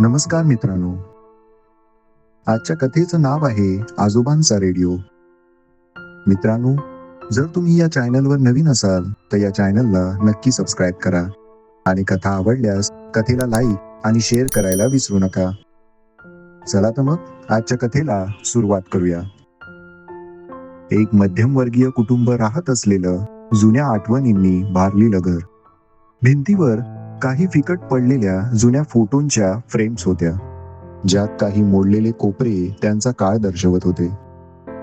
नमस्कार मित्रांनो. आजच्या कथेचं नाव आहे आजोबांचा रेडिओ. मित्रांनो जर तुम्ही या चॅनलवर नवीन असाल तर या चॅनलला नक्की सबस्क्राईब करा. आणि कथा आवडल्यास कथेला लाईक आणि शेअर करायला विसरू नका. चला तर मग आजच्या कथेला सुरुवात करूया. एक मध्यमवर्गीय कुटुंब राहत असलेलं जुन्या आठवणींनी भारलेलं घर. भिंतीवर काही फिकट पडलेल्या जुन्या फोटोंच्या फ्रेम्स होत्या. ज्यात काही मोडलेले कोपरे त्यांचा काळ दर्शवत होते.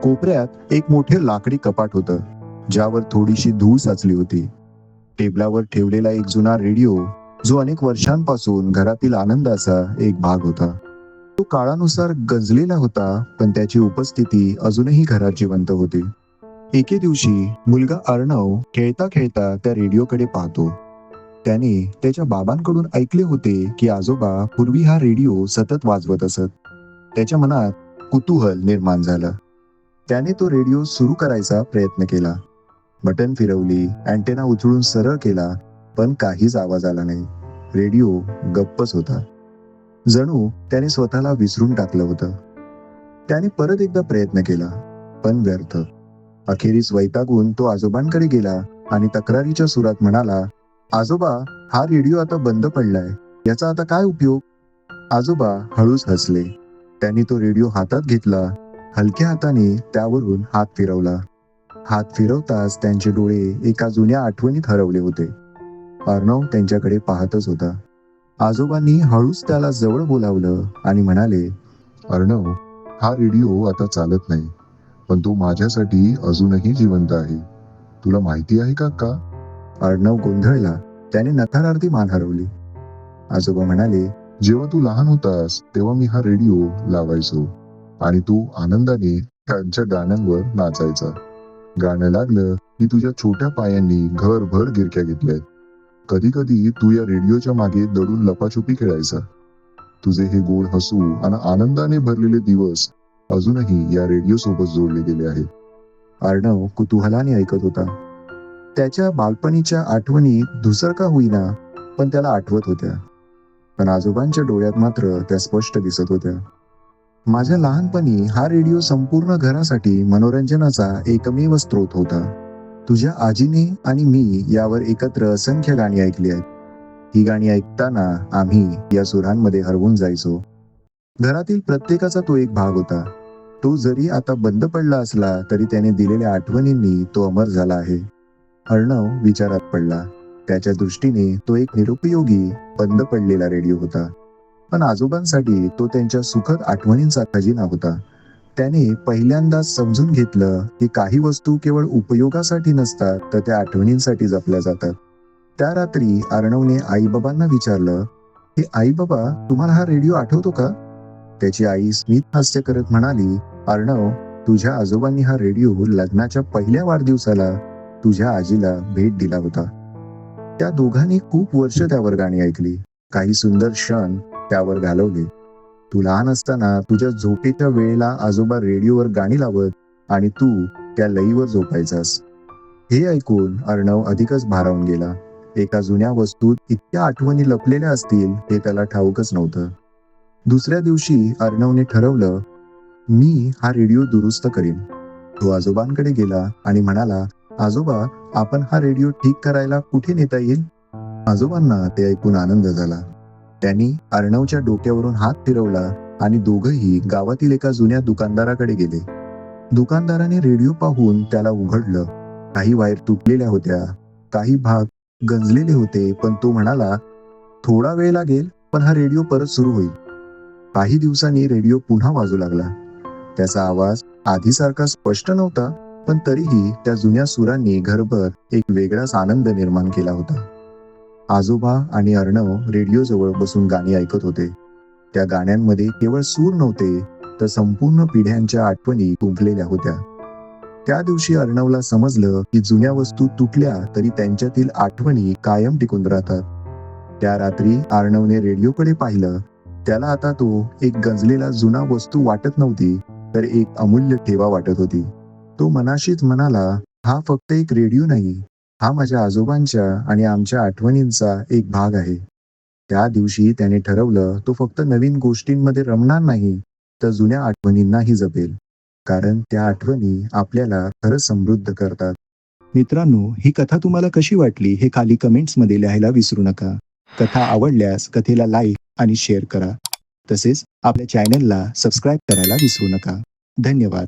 कोपऱ्यात एक मोठे लाकडी कपाट होतं ज्यावर थोडीशी धूळ साचली होती. टेबलावर ठेवलेला एक जुना रेडिओ जो अनेक वर्षांपासून घरातील आनंदाचा एक भाग होता. तो काळानुसार गंजलेला होता पण त्याची उपस्थिती अजूनही घरात जिवंत होती. एके दिवशी मुलगा अर्णव खेळता खेळता त्या रेडिओकडे पाहतो. त्याने त्याच्या बाबांकडून ऐकले होते की आजोबा पूर्वी हा रेडिओ सतत वाजवत असत. त्याच्या मनात कुतूहल निर्माण झालं. त्याने तो रेडिओ सुरू करायचा प्रयत्न केला. बटन फिरवली अँटेना उचलून सरळ केला पण काहीच आवाज आला नाही. रेडिओ गप्पच होता. जणू त्याने स्वतःला विसरून टाकलं होतं. त्याने परत एकदा प्रयत्न केला पण व्यर्थ. अखेरीस वैतागून तो आजोबांकडे गेला आणि तक्रारीच्या सुरात म्हणाला आजोबा हा रेडिओ आता बंद पडलाय. याचा आता काय उपयोग? आजोबा हळूच हसले. त्यांनी तो रेडिओ हातात घेतला. हलक्या हाताने त्यावरून हात फिरवला. हात फिरवताच त्यांचे डोळे एका जुन्या आठवणीत हरवले होते. अर्णव त्यांच्याकडे पाहतच होता. आजोबांनी हळूच त्याला जवळ बोलावलं आणि म्हणाले अर्णव हा रेडिओ आता चालत नाही पण तो माझ्यासाठी अजूनही जिवंत आहे. तुला माहिती आहे का का अर्णव गोंधळला त्याने नथानार्थी मान हरवली. आजोबा म्हणाले जेव्हा तू लहान होतास तेव्हा मी हा रेडिओ लावायचो आणि तू आनंदाने त्यांच्या गाण्यांवर नाचायचा. गाणं लागलं की तुझ्या छोट्या पायांनी घरभर गिरक्या घेतल्यात. कधी कधी तू या रेडिओच्या मागे दडून लपाछुपी खेळायचा. तुझे हे गोड हसू आणि आनंदाने भरलेले दिवस अजूनही या रेडिओ सोबत जोडले गेले आहेत. अर्णव कुतूहलाने ऐकत होता. त्याच्या बालपणीच्या आठवणी धुसर का होईना पण त्याला आठवत होत्या. पण आजोबांच्या डोळ्यात मात्र त्या स्पष्ट दिसत होत्या. माझ्या लहानपणी हा रेडिओ संपूर्ण घरासाठी मनोरंजनाचा एकमेव स्रोत होता. तुझ्या आजीने आणि मी यावर एकत्र असंख्य गाणी ऐकली आहेत. ही गाणी ऐकताना आम्ही या सुरांमध्ये हरवून जायचो. घरातील प्रत्येकाचा तो एक भाग होता. तो जरी आता बंद पडला असला तरी त्याने दिलेल्या आठवणींनी तो अमर झाला आहे. अर्णव विचारात पडला. त्याच्या दृष्टीने तो एक निरुपयोगी बंद पडलेला रेडिओ होता. पण आजोबांसाठी तो त्यांच्या सुखद आठवणींचा खजिना होता. त्याने पहिल्यांदाच समजून घेतलं की काही वस्तू केवळ उपयोगासाठी नसतात तर त्या आठवणींसाठी जपल्या जातात. त्या रात्री अर्णवने आईबाबांना विचारलं की आई बाबा तुम्हाला हा रेडिओ आठवतो का? त्याची आई स्मित हास्य करत म्हणाली अर्णव तुझ्या आजोबांनी हा रेडिओ लग्नाच्या पहिल्या वाढदिवसाला तुझ्या आजीला भेट दिला होता. त्या दोघांनी खूप वर्ष त्यावर गाणी ऐकली. काही सुंदर क्षण त्यावर घालवले. तू लहान असताना तुझ्या झोपेच्या वेळेला आजोबा रेडिओवर गाणी लावत आणि तू त्या लईवर झोपायचास. हे ऐकून अर्णव अधिकच भारावून गेला. एका जुन्या वस्तूत इतक्या आठवणी लपलेल्या असतील हे त्याला ठाऊकच नव्हतं. दुसऱ्या दिवशी अर्णवने ठरवलं मी हा रेडिओ दुरुस्त करीन. तो आजोबांकडे गेला आणि म्हणाला आजोबा आपण हा रेडिओ ठीक करायला कुठे नेता येईल? आजोबांना ते ऐकून आनंद झाला. त्यांनी अर्णवच्या डोक्यावरून हात फिरवला आणि दोघही गावातील एका जुन्या दुकानदाराकडे गेले. दुकानदाराने रेडिओ पाहून त्याला उघडलं. काही वायर तुटलेल्या होत्या काही भाग गंजलेले होते पण तो म्हणाला थोडा वेळ लागेल पण हा रेडिओ परत सुरू होईल. काही दिवसांनी रेडिओ पुन्हा वाजू लागला. त्याचा आवाज आधीसारखा स्पष्ट नव्हता पण तरीही त्या जुन्या सुरांनी घरभर एक वेगळाच आनंद निर्माण केला होता. आजोबा आणि अर्णव रेडिओ जवळ बसून गाणी ऐकत होते. त्या गाण्यांमध्ये केवळ सूर नव्हते तर संपूर्ण पिढ्यांच्या आठवणी गुंफलेल्या होत्या. त्या दिवशी अर्णवला समजलं की जुन्या वस्तू तुटल्या तरी त्यांच्यातील आठवणी कायम टिकून राहतात. त्या रात्री अर्णवने रेडिओकडे पाहिलं त्याला आता तो एक गंजलेला जुना वस्तू वाटत नव्हती तर एक अमूल्य ठेवा वाटत होती. तो मनाशीच म्हणाला हा फक्त एक रेडिओ नाही हा माझ्या आजोबांच्या आणि आमच्या आठवणींचा एक भाग आहे. त्या दिवशी त्याने ठरवलं तो फक्त नवीन गोष्टींमध्ये रमणार नाही तर जुन्या आठवणींनाही जपेल कारण त्या आठवणी आपल्याला खरंच समृद्ध करतात. मित्रांनो ही कथा तुम्हाला कशी वाटली हे खाली कमेंट्समध्ये लिहायला विसरू नका. कथा आवडल्यास कथेला लाईक आणि शेअर करा. तसेच आपल्या चॅनलला सबस्क्राईब करायला विसरू नका. धन्यवाद.